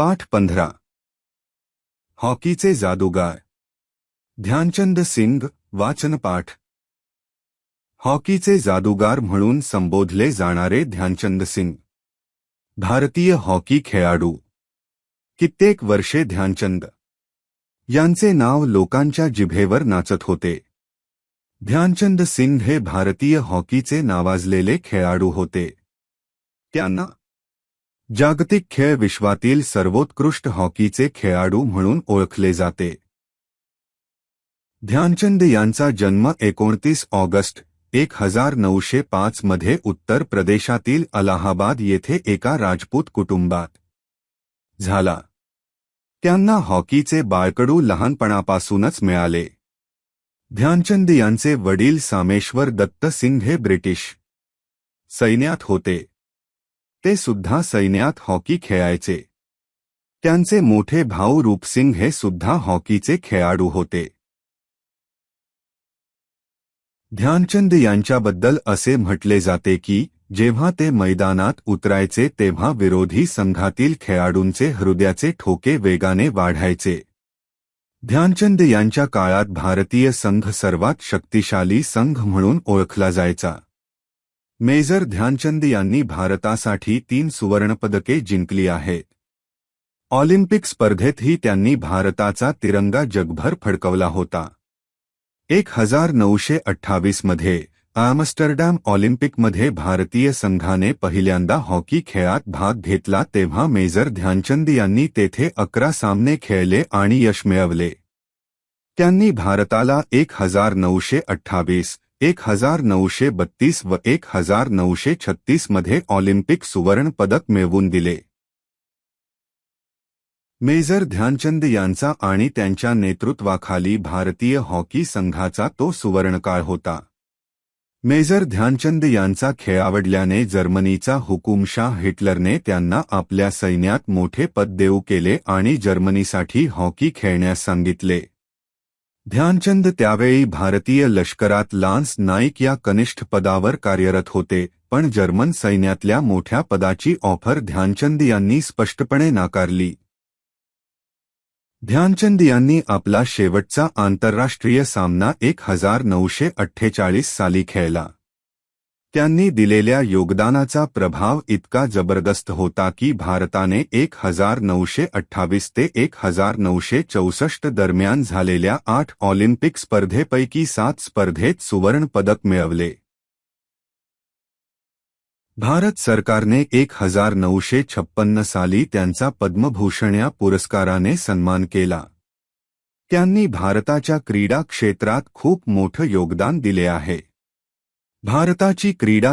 पाठ पंधरा. हॉकीचे जादूगार. ध्यानचंद सिंग वाचनपाठ हॉकीचे जादूगार म्हणून संबोधले जाणारे ध्यानचंद सिंग भारतीय हॉकी खेळाडू. कित्येक वर्षे ध्यानचंद. यांचे नाव लोकांच्या जिभेवर नाचत होते. ध्यानचंद सिंग हे भारतीय हॉकीचे नावाजलेले खेळाडू होते. त्यांना जागतिक खेळ विश्वातील सर्वोत्कृष्ट हॉकीचे खेळाडू म्हणून ओळखले जाते. ध्यानचंद जन्म एकोणतीस ऑगस्ट, एक हज़ार नऊशे पाच मध्ये उत्तर प्रदेशातील अलाहाबाद येथे एका राजपूत कुटुंबात झाला. त्यांना हॉकीचे बाळकडू लहानपणापासूनच मिळाले. ध्यानचंद वडील सामेश्वर दत्त सिंग हे ब्रिटिश सैन्यात होते. ते सुद्धा सैन्यात हॉकी खेळायचे. त्यांचे मोठे भाऊ रूपसिंग हे सुद्धा हॉकीचे खेळाडू होते. ध्यानचंद यांच्याबद्दल असे म्हटले जाते की, जेव्हा ते मैदानात उतरायचे तेव्हा विरोधी संघातील खेळाडूंचे हृदयाचे ठोके वेगाने वाढायचे. ध्यानचंद यांच्या काळात भारतीय संघ सर्वात शक्तिशाली संघ म्हणून ओळखला जायचा. मेजर ध्यानचंद यांनी भारतासाठी तीन सुवर्णपदके जिंकली आहेत ऑलिम्पिक स्पर्धेतही त्यांनी भारताचा तिरंगा जगभर फडकवला होता. एक हज़ार नऊशे अठ्ठावीस मध्ये आमस्टरडॅम ऑलिम्पिकमध्ये भारतीय संघाने पहिल्यांदा हॉकी खेळात भाग घेतला तेव्हा मेजर ध्यानचंद यांनी तेथे अकरा सामने खेळले आणि यश मिळवले. त्यांनी भारताला एक हज़ार नऊशे अठ्ठावीस एक हज़ार नऊशे बत्तीस व एक हज़ार नऊशे छत्तीस मध्ये ऑलिम्पिक सुवर्ण पदक मिळवून दिले मेजर ध्यानचंद त्यांच्या नेतृत्वाखाली भारतीय हॉकी संघाचा तो सुवर्णकाळ होता. मेजर ध्यानचंद यांचा खेळ आवडल्याने जर्मनीचा हुकुमशाह हिटलरने त्यांना आपल्या सैन्यात मोठे पद देऊ केले आणि जर्मनीसाठी हॉकी खेळण्यास सांगितले. ध्यानचंद त्यावेळी भारतीय लष्करात लान्स नाईक या कनिष्ठ पदावर कार्यरत होते पण जर्मन सैन्यातल्या मोठ्या पदाची ऑफर ध्यानचंद यांनी स्पष्टपणे नाकारली. ध्यानचंद यांनी आपला शेवटचा आंतरराष्ट्रीय सामना एक हजार नऊशे अठ्ठेचाळीस साली खेळला. त्यांनी दिलेल्या योगदानाचा प्रभाव इतका ज़बरदस्त होता की भारताने एक हज़ार नऊशे अठ्ठावीस ते एक हज़ार नऊशे चौसष्ट दरम्यान झालेल्या आठ ऑलिम्पिक स्पर्धेपैकी सात स्पर्धेत सुवर्ण पदक मिळवले. भारत सरकारने एक हज़ार नऊशे छप्पन्न साली त्यांचा पद्मभूषण या पुरस्काराने सन्मान केला. त्यांनी भारताच्या क्रीडा क्षेत्रात खूप मोठं योगदान दिले आहे. भारताची क्रीडा